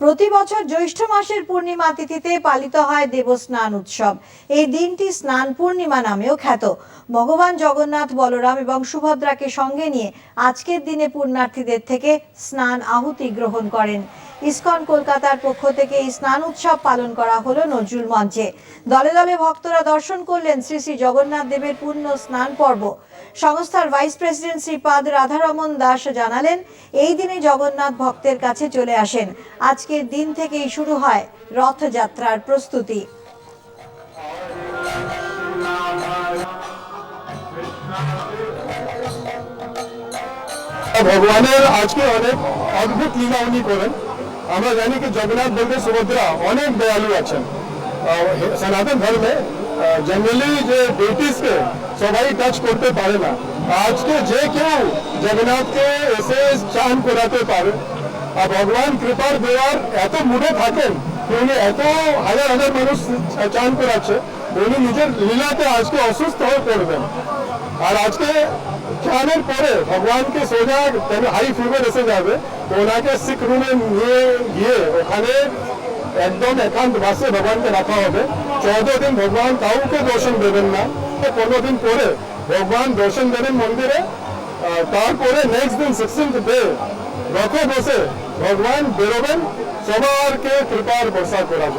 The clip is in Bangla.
প্রতি বছর জ্যৈষ্ঠ মাসের পূর্ণিমা তিথিতে পালিত হয় দেবস্নান উৎসব। এই দিনটি স্নান পূর্ণিমা নামেও খ্যাত। ভগবান জগন্নাথ, বলরাম এবং সুভদ্রাকে সঙ্গে নিয়ে আজকের দিনে পুণ্যার্থীদের থেকে স্নান আহুতি গ্রহণ করেন। ইসকন, কলকাতার পক্ষ থেকে এই স্নান উৎসব পালন করা হলো নজরুল মঞ্চে। দলে দলে ভক্তরা দর্শন করলেন শ্রী শ্রী জগন্নাথ দেবের পূর্ণ স্নান পর্ব। সংস্থার ভাইস প্রেসিডেন্ট শ্রীপাদ রাধারমন দাস জানালেন, এই দিনে জগন্নাথ ভক্তের কাছে চলে আসেন। আজকের দিন থেকেই শুরু হয় রথযাত্রার প্রস্তুতি। ভগবানের আজকে অনেক অদ্ভুত লীলা উনি করেন। আমরা জানি কি জগন্নাথ বলতে সুভদ্রা অনেক দয়ালু আছেন। সনাতন ধর্মে জেনারেলি যে ডেটিসকে সবাই টাচ করতে পারে না। আজকে যে কেউ জগন্নাথকে এসে চান করাতে পারে আর ভগবান কৃপার দেওয়ার এত মুড়ে থাকেন, উনি এত হাজার হাজার মানুষ চান করাচ্ছে, উনি নিজের লীলাতে আজকে অসুস্থ হয়ে পড়বেন। আর আজকে চানের পরে ভগবানকে সোজা হাই ফিভার এসে যাবে, ওনাকে সিক রুমে নিয়ে গিয়ে ওখানে একদম একান্ত বাসে ভগবানকে রাখা হবে। চৌদ্দ দিন ভগবান কাউকে দর্শন দেবেন না। পনেরো দিন পরে ভগবান দর্শন দেবেন মন্দিরে তারপরে নেক্সট দিন সিক্সটিন্থ ডে રખો બસે ભગવાન ભૈરવન સવાર કે કૃપાર વર્ષા કોરા